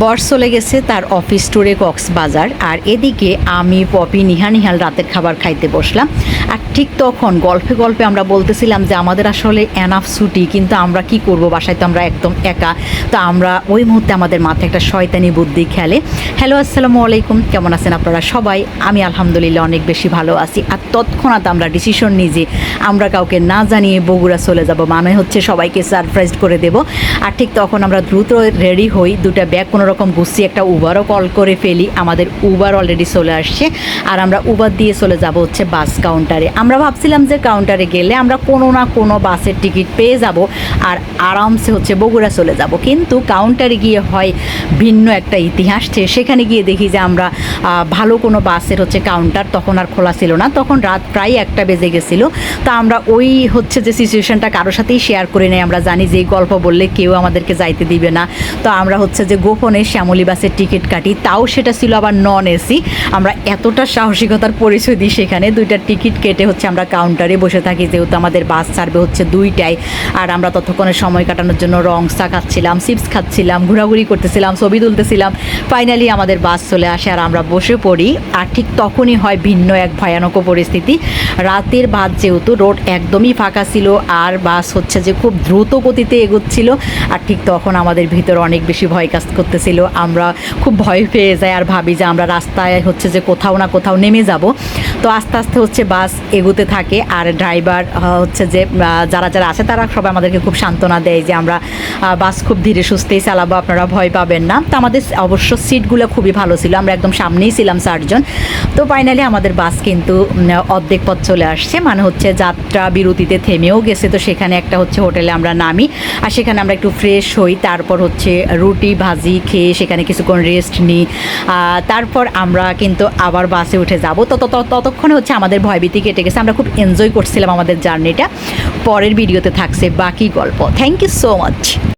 বর চলে গেছে তার অফিস ট্যুরে কক্সবাজার। আর এদিকে আমি, পপি নিহা নিহাল রাতের খাবার খাইতে বসলাম। আর ঠিক তখন গল্পে গল্পে আমরা বলতেছিলাম যে, আমাদের আসলে এনাফ ছুটি, কিন্তু আমরা কি করব? বাসায় তো আমরা একদম একা। তো আমরা ওই মুহূর্তে আমাদের মাথায় একটা শয়তানি বুদ্ধি খেলে, হ্যালো, আসসালামু আলাইকুম, কেমন আছেন আপনারা সবাই? আমি আলহামদুলিল্লাহ অনেক বেশি ভালো আছি। আর তৎক্ষণাৎ আমরা ডিসিশন নিই যে, আমরা কাউকে না জানিয়ে বগুড়া চলে যাব। মানে হচ্ছে সবাইকে সারপ্রাইজ করে দেব। আর ঠিক তখন আমরা দ্রুত রেডি হই, দুটা ব্যাগ কোনো রকম গুছিয়ে একটা উবারও কল করে ফেলি। আমাদের উবার অলরেডি চলে আসছে। আর আমরা উবার দিয়ে চলে যাব হচ্ছে বাস কাউন্টারে আমরা ভাবছিলাম যে কাউন্টারে গেলে আমরা কোনো না কোনো বাসের টিকিট পেয়ে যাব আর আরামসে হচ্ছে বগুড়া চলে যাব। কিন্তু কাউন্টারে গিয়ে হয় ভিন্ন একটা ইতিহাস। সেখানে গিয়ে দেখি যে আমরা ভালো কোনো বাসের হচ্ছে কাউন্টার তখন আর খোলা ছিল না। তখন রাত প্রায় একটা বেজে গেছিল। তো আমরা ওই হচ্ছে যে সিচুয়েশনটা কারোর সাথেই শেয়ার করে নেই। আমরা জানি যে গল্প বললে কেউ আমাদেরকে যাইতে দিবে না। তো আমরা হচ্ছে যে গোপনে শ্যামলী বাসের টিকিট কাটি, তাও সেটা ছিল আবার নন এসি আমরা এতটা সাহসিকতার পরিচয় দিই সেখানে, দুইটা টিকিট কেটে হচ্ছে আমরা কাউন্টারে বসে থাকি, যেহেতু আমাদের বাস ছাড়বে হচ্ছে দুইটায়। আর আমরা ততক্ষণে সময় কাটানোর জন্য রং চা খাচ্ছিলাম, চিপস খাচ্ছিলাম, ঘোরাঘুরি করতেছিলাম, ছবি তুলতেছিলাম। ফাইনালি আমাদের বাস চলে আসে আর আমরা বসে পড়ি। আর ঠিক তখনই হয় ভিন্ন এক ভয়ানক পরিস্থিতি। রাতের বাদ যেহেতু রোড একদমই ফাঁকা ছিল, আর বাস হচ্ছে যে খুব দ্রুত গতিতে এগোচ্ছিল, আর ঠিক তখন আমাদের ভিতর অনেক বেশি ভয় কাজ করতেছিল আমরা খুব ভয় পেয়ে যাই আর ভাবি যে আমরা রাস্তায় হচ্ছে যে কোথাও না কোথাও নেমে যাব। তো আস্তে আস্তে হচ্ছে বাস এগোতে থাকে আর ড্রাইভার হচ্ছে যে যারা যারা আছে তারা সবাই আমাদেরকে খুব সান্ত্বনা দেয় যে আমরা বাস খুব ধীরে সুস্থেই চালাবো, আপনারা ভয় পাবেন না। তো আমাদের অবশ্য সিটগুলো খুবই ভালো ছিল, আমরা একদম সামনেই ছিলাম চারজন। তো ফাইনালি আমাদের বাস কিন্তু অর্ধেক পথ চলে আসছে মানে হচ্ছে যাত্রা বিরতিতে থেমেও গেছে। তো সেখানে একটা হচ্ছে হোটেলে আমরা নামি আর সেখানে আমরা একটু ফ্রেশ হই, তারপর হচ্ছে রুটি, ভাজি খেয়ে সেখানে কিছুক্ষণ রেস্ট নিই। তারপর আমরা কিন্তু আবার বাসে উঠে যাব। তত- তত- ততক্ষণে হচ্ছে আমাদের ভয়ভীতি কেটে গেছে। আমরা খুব এনজয় করছিলাম আমাদের জার্নিটা পরের ভিডিওতে থাকছে বাকি গল্প। Thank you so much